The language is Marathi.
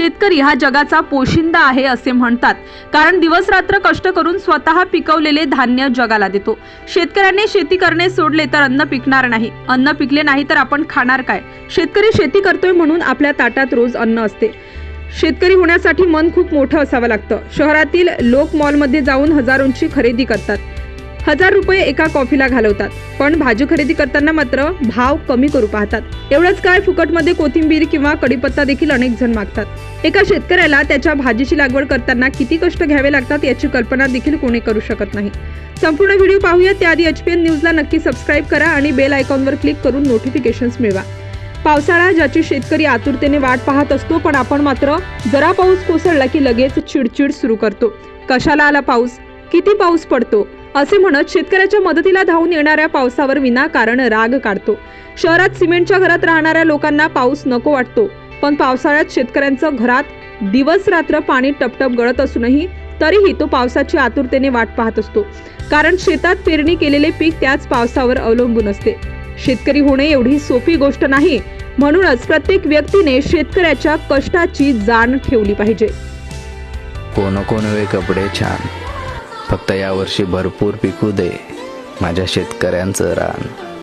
शेतकरी हा जगाचा पोशिंदा आहे असे म्हणतात. कारण दिवस रात्र कष्ट करून स्वतः पिकवलेले धान्य जगाला देतो. शेतकऱ्यांनी शेती करणे सोडले तर अन्न पिकणार नाही. अन्न पिकले नाही तर आपण खाणार काय? शेतकरी शेती करतोय म्हणून आपल्या ताटात रोज अन्न असते. शेतकरी होण्यासाठी मन खूप मोठं असावं लागतं. शहरातील लोक मॉलमध्ये जाऊन हजारोंची खरेदी करतात. हजार रुपये एका कॉफीला घालवतात. पण भाजी खरेदी करताना मात्र भाव कमी करू पाहतात. एवढंच काय फुकटमध्ये कोथिंबीर किंवा कडीपत्ता देखील अनेक जण मागतात. एका शेतकऱ्याला त्याच्या भाजीची लागवड करताना किती कष्ट घ्यावे लागतात याची कल्पना देखील कोणी करू शकत नाही. संपूर्ण व्हिडिओ पाहूया. त्याआधी एच पी एन न्यूजला नक्की सबस्क्राईब करा आणि बेल आयकॉनवर क्लिक करून नोटिफिकेशन्स मिळवा. पावसाळा ज्याची शेतकरी आतुरतेने वाट पाहत असतो पण आपण मात्र जरा पाऊस कोसळला की लगेच चिडचिड सुरू करतो. कशाला आला पाऊस? किती पाऊस पडतो? असे म्हणत शेतकऱ्याच्या मदतीला धावून येणाऱ्या पावसावर विनाकारण राग काढतो. शहरात सिमेंटच्या घरात राहणाऱ्या लोकांना पाऊस नको वाटतो. पण पावसाळ्यात शेतकऱ्यांचं घरात दिवस रात्र पाणी टपटप गळत असूनही तरीही तो पावसाची आतुरतेने वाट पाहत असतो. कारण शेतात पेरणी केलेले पीक त्याच पावसावर अवलंबून असते. शेतकरी होणे एवढी सोपी गोष्ट नाही. म्हणूनच प्रत्येक व्यक्तीने शेतकऱ्याच्या कष्टाची जाण ठेवली पाहिजे. कोण कोण वे कपडे छान. फक्त यावर्षी भरपूर पिकू दे. माझ्या शेतकऱ्यांचं रान.